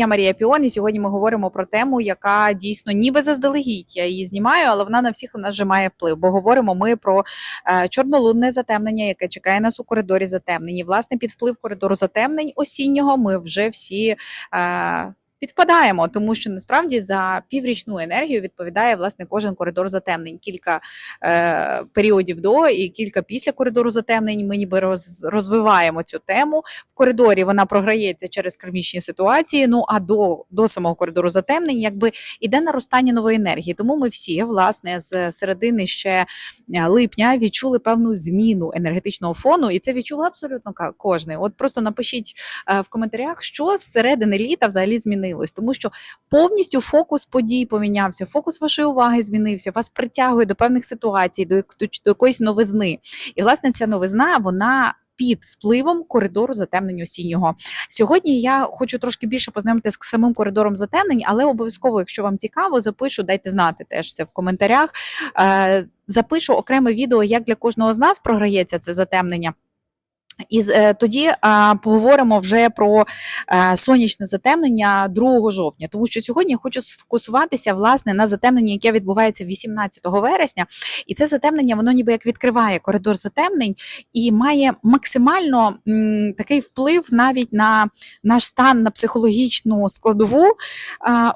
Я Марія Піон, і сьогодні ми говоримо про тему, яка дійсно ніби заздалегідь. Я її знімаю, але вона на всіх у нас вже має вплив. Бо говоримо ми про е, чорнолунне затемнення, яке чекає нас у коридорі затемнень. І, власне, під вплив коридору затемнень осіннього ми вже всі. Е, Підпадаємо, тому що насправді за піврічну енергію відповідає власне кожен коридор затемнень. Кілька е, періодів до і кілька після коридору затемнень. Ми ніби роз, розвиваємо цю тему. В коридорі вона програється через кармічні ситуації. Ну а до, до самого коридору затемнень, якби іде наростання нової енергії. Тому ми всі, власне, з середини ще е, липня відчули певну зміну енергетичного фону, і це відчув абсолютно кожний. От просто напишіть е, в коментарях, що з середини літа взагалі змінилось, тому що повністю фокус подій помінявся, фокус вашої уваги змінився, вас притягує до певних ситуацій, до, до, до якоїсь новизни. І власне ця новизна вона. Під впливом коридору затемнень осіннього сьогодні я хочу трошки більше познайомитися з самим коридором затемнень, але обов'язково, якщо вам цікаво, запишу, дайте знати теж це в коментарях. Е, запишу окреме відео, як для кожного з нас програється це затемнення. І е, тоді а, поговоримо вже про е, сонячне затемнення 2 жовтня, тому що сьогодні я хочу сфокусуватися власне на затемненні, яке відбувається 18 вересня, і це затемнення воно ніби як відкриває коридор затемнень і має максимально м, такий вплив навіть на наш стан, на психологічну складову. А,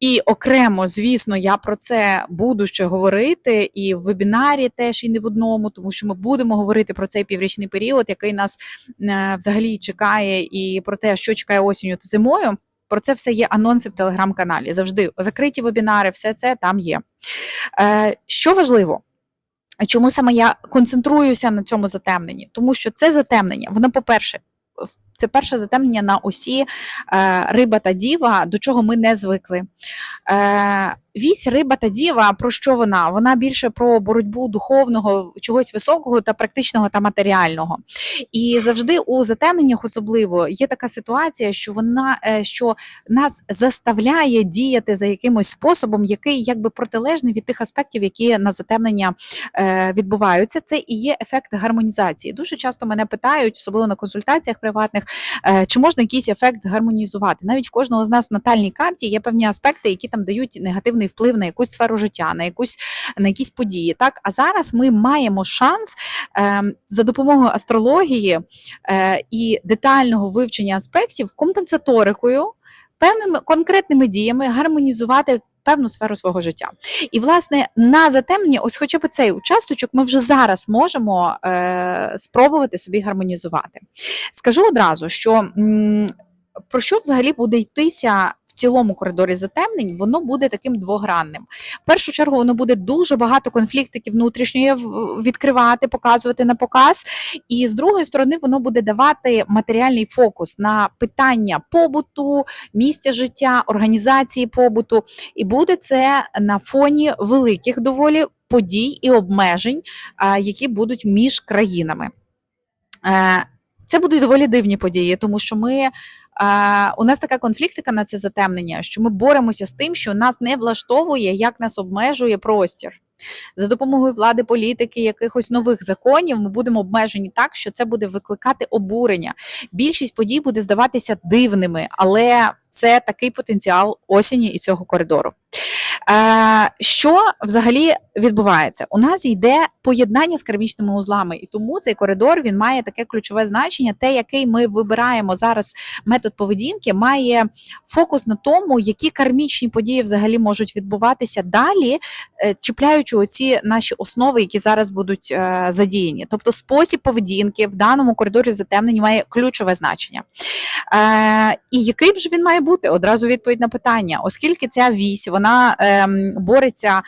і окремо, звісно, я про це буду ще говорити і в вебінарі теж і не в одному, тому що ми будемо говорити про цей піврічний період, який нас е, взагалі чекає, і про те, що чекає осінню та зимою. Про це все є анонси в телеграм-каналі. Завжди закриті вебінари, все це там є. Е, що важливо? Чому саме я концентруюся на цьому затемненні? Тому що це затемнення, воно, по-перше, це перше затемнення на осі е, риба та діва, до чого ми не звикли. Е, вісь риба та діва, про що вона? Вона більше про боротьбу духовного, чогось високого та практичного та матеріального. І завжди у затемненнях особливо є така ситуація, що вона е, що нас заставляє діяти за якимось способом, який якби протилежний від тих аспектів, які на затемнення е, відбуваються. Це і є ефект гармонізації. Дуже часто мене питають, особливо на консультаціях приватних, е, чи можна якийсь ефект гармонізувати. Навіть в кожного з нас в натальній карті є певні аспекти, які там дають негативний вплив на якусь сферу життя, на якусь на якісь події. Так, а зараз ми маємо шанс е, за допомогою астрології е, і детального вивчення аспектів компенсаторикою. Певними конкретними діями гармонізувати певну сферу свого життя. І, власне, на затемненні, ось хоча б цей участочок, ми вже зараз можемо е, спробувати собі гармонізувати. Скажу одразу, що м, про що взагалі буде йтися в цілому коридорі затемнень, воно буде таким двогранним. В першу чергу, воно буде дуже багато конфліктиків внутрішньої відкривати, показувати на показ. І з другої сторони, воно буде давати матеріальний фокус на питання побуту, місця життя, організації побуту. І буде це на фоні великих доволі подій і обмежень, які будуть між країнами. Е, Це будуть доволі дивні події, тому що ми. У нас така конфліктика на це затемнення, що ми боремося з тим, що нас не влаштовує, як нас обмежує простір. За допомогою влади, політики, якихось нових законів ми будемо обмежені так, що це буде викликати обурення. Більшість подій буде здаватися дивними, але це такий потенціал осені і цього коридору. Е, що взагалі відбувається? У нас йде поєднання з кармічними узлами, і тому цей коридор він має таке ключове значення. Те, який ми вибираємо зараз метод поведінки, має фокус на тому, які кармічні події взагалі можуть відбуватися далі, е, чіпляючи оці наші основи, які зараз будуть е, задіяні. Тобто, спосіб поведінки в даному коридорі затемнень має ключове значення. Е, і яким ж він має бути? Одразу відповідь на питання, оскільки ця вісь вона ем, бореться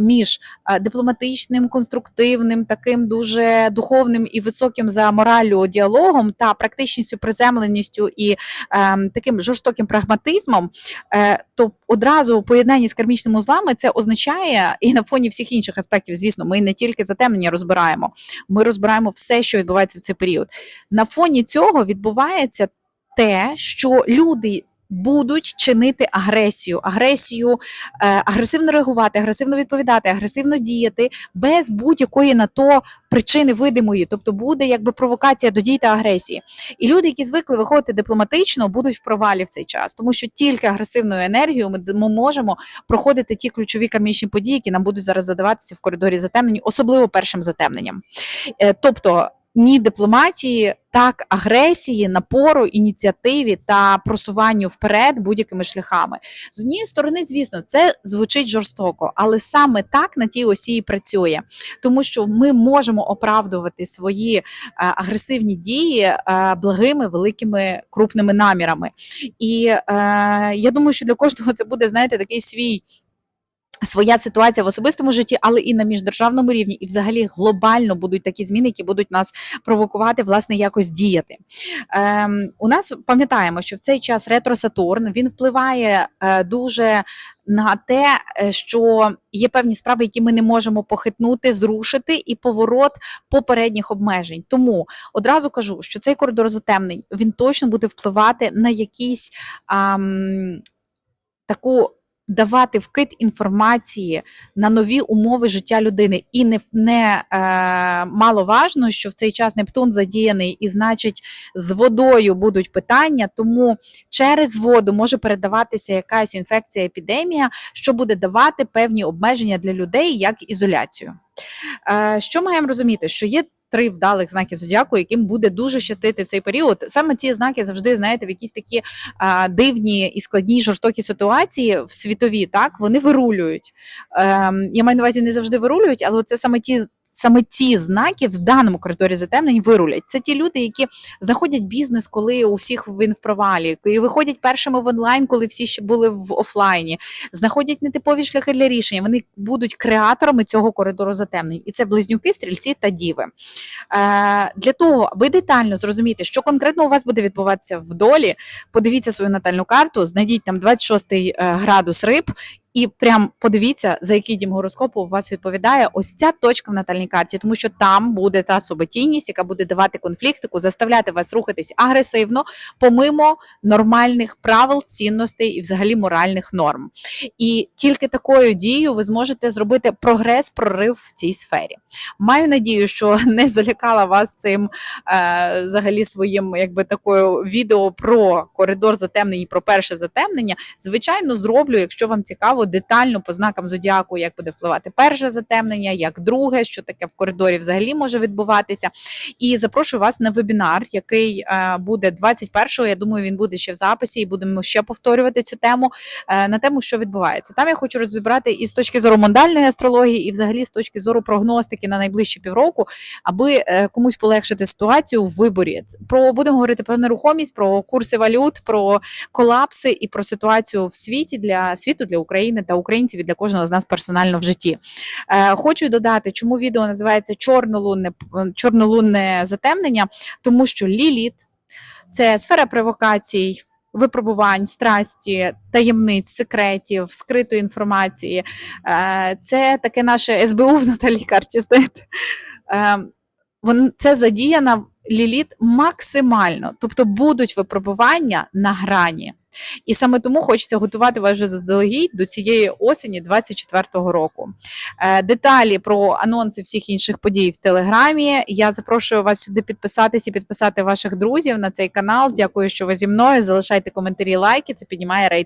між е, дипломатичним, конструктивним, таким дуже духовним і високим за мораллю діалогом та практичністю, приземленістю і ем, таким жорстоким прагматизмом, е, то одразу у поєднанні з кармічними узлами це означає, і на фоні всіх інших аспектів, звісно, ми не тільки затемнення розбираємо, ми розбираємо все, що відбувається в цей період. На фоні цього відбувається те, що люди будуть чинити агресію, агресію, е, агресивно реагувати, агресивно відповідати, агресивно діяти без будь-якої на то причини видимої, тобто буде якби провокація до дій та агресії. І люди, які звикли виходити дипломатично, будуть в провалі в цей час, тому що тільки агресивною енергією ми, можемо проходити ті ключові кармічні події, які нам будуть зараз задаватися в коридорі затемнень, особливо першим затемненням. Е, Тобто. Ні дипломатії, так агресії, напору, ініціативі та просуванню вперед будь-якими шляхами. З однієї сторони, звісно, це звучить жорстоко, але саме так на тій осі і працює, тому що ми можемо оправдувати свої е, агресивні дії е, благими великими крупними намірами. І е, я думаю, що для кожного це буде, знаєте, такий свій. Своя ситуація в особистому житті, але і на міждержавному рівні, і взагалі глобально будуть такі зміни, які будуть нас провокувати, власне, якось діяти. Ем, у нас пам'ятаємо, що в цей час ретро Сатурн він впливає е, дуже на те, е, що є певні справи, які ми не можемо похитнути, зрушити, і поворот попередніх обмежень. Тому одразу кажу, що цей коридор затемнень він точно буде впливати на якісь ам, таку. Давати вкид інформації на нові умови життя людини, і не, не е, маловажно, що в цей час Нептун задіяний, і значить, з водою будуть питання, тому через воду може передаватися якась інфекція, епідемія, що буде давати певні обмеження для людей як ізоляцію. Е, що маємо розуміти? Що є три вдалих знаки зодіаку, яким буде дуже щастити в цей період. Саме ці знаки завжди знаєте в якісь такі а, дивні і складні жорстокі ситуації в світові. Так вони вирулюють. Ем, я маю на увазі не завжди вирулюють, але це саме ті. Саме ці знаки в даному коридорі затемнень вирулять. Це ті люди, які знаходять бізнес, коли у всіх він в провалі, і виходять першими в онлайн, коли всі ще були в офлайні, знаходять нетипові шляхи для рішення. Вони будуть креаторами цього коридору затемнень. І це близнюки, стрільці та діви. Е, для того, аби детально зрозуміти, що конкретно у вас буде відбуватися в долі, подивіться свою натальну карту, знайдіть там 26 е, градус риб. І прям подивіться, за який дім гороскопу у вас відповідає ось ця точка в натальній карті, тому що там буде та суботійність, яка буде давати конфліктику, заставляти вас рухатись агресивно, помимо нормальних правил, цінностей і взагалі моральних норм. І тільки такою дією ви зможете зробити прогрес, прорив в цій сфері. Маю надію, що не залякала вас цим е, взагалі своїм, якби такою відео про коридор затемнень про перше затемнення. Звичайно, зроблю, якщо вам цікаво, детально по знакам зодіаку, як буде впливати перше затемнення, як друге, що таке в коридорі взагалі може відбуватися. І запрошую вас на вебінар, який е, буде 21-го. Я думаю, він буде ще в записі, і будемо ще повторювати цю тему е, на тему, що відбувається. Там я хочу розібрати і з точки зору мондальної астрології, і взагалі з точки зору прогностики на найближчі півроку, аби е, комусь полегшити ситуацію в виборі. Про будемо говорити про нерухомість, про курси валют, про колапси і про ситуацію в світі для світу, для України та українців і для кожного з нас персонально в житті. Е, хочу додати, чому відео називається Чорнолунне чорнолунне затемнення, тому що ліліт це сфера провокацій. Випробувань, страсті, таємниць, секретів, скритої інформації. Е, Це таке наше СБУ в Наталій карті. Е, це задіяна ліліт максимально, тобто будуть випробування на грані. І саме тому хочеться готувати вас вже заздалегідь до цієї осені 24-го року. Е, Деталі про анонси всіх інших подій в телеграмі. Я запрошую вас сюди підписатися і підписати ваших друзів на цей канал. Дякую, що ви зі мною. Залишайте коментарі, лайки. Це піднімає рейтинг.